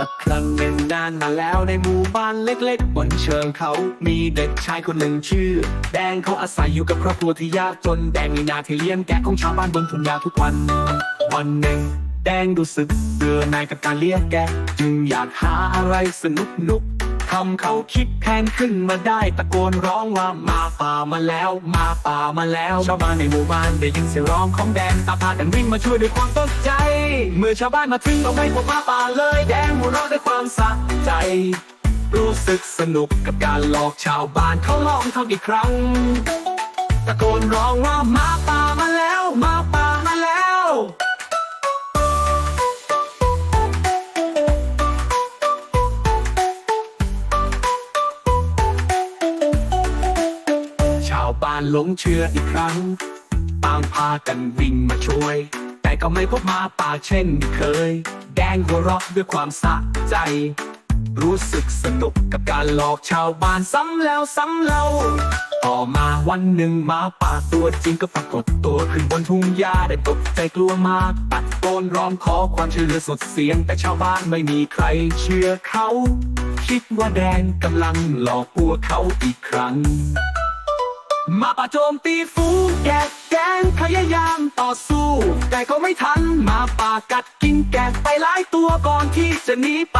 วันหนึ่งนานมาแล้วในหมู่บ้านเล็กๆ บนเชิงเขา มีเด็กชายคนหนึ่งชื่อ แดงเขาอาศัยอยู่กับครอบครัวที่ยากจนแดงมีหนาที่เลี้ยงแกะของชาวบ้านบนทุ่งนาทุกวัน วันหนึ่ง แดงรู้สึกเบื่อหน่ายกับการเลี้ยงแกะ จึงอยากหาอะไรสนุกนุกๆทำเขาคิดแผนขึ้นมาได้ตะโกนร้องว่ามาป่ามาแล้ว มาป่ามาแล้วชาวบ้านในหมู่บ้านได้ยินเสียงร้องของแดงตาพากันวิ่งมาช่วยด้วยความตกใจ เมื่อชาวบ้านมาถึงก็ไม่พบมาป่าเลย สะใจ รู้สึกสนุกกับการหลอกชาวบ้านเขาลองทำอีกครั้ง ตะโกนร้องว่ามาป่ามาแล้วมาป่ามาแล้วชาวบ้านหลงเชื่ออีกครั้งต่างพากันวิ่งมาช่วย แต่ก็ไม่พบหมาป่าเช่นเคย ดงหัวเราะด้วยความสะใจ รู้สึกสนุกกับการหลอกชาวบ้านซ้ำแล้วซ้ำเล่าต่อมาวันหนึ่งหมาป่าตัวจริงก็ปรากฏตัวขึ้นบนทุ่งหญ้าได้ตกใจกลัวมากตะโกนร้องขอความช่วยเหลือสุดเสียง แต่ชาวบ้านไม่มีใครเชื่อเขา คิดว่าแดงกำลังหลอกพวกเขาอีกครั้งมาป่าโจมตีฝู แกะแกงพยายามต่อสู้ แต่ก็ไม่ทันมาป่ากัดกินแกะไปหลายตัวก่อนที่จะหนีไป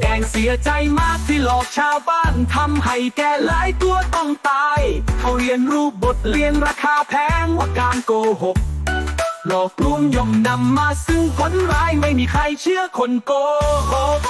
แดงเสียใจมากที่หลอกชาวบ้านทำให้แกหลายตัวต้องตาย เขาเรียนรู้บทเรียนราคาแพงว่าการโกหกหลอกลวงย่อมนำมาซึ่งผลร้ายไม่มีใครเชื่อคนโกหก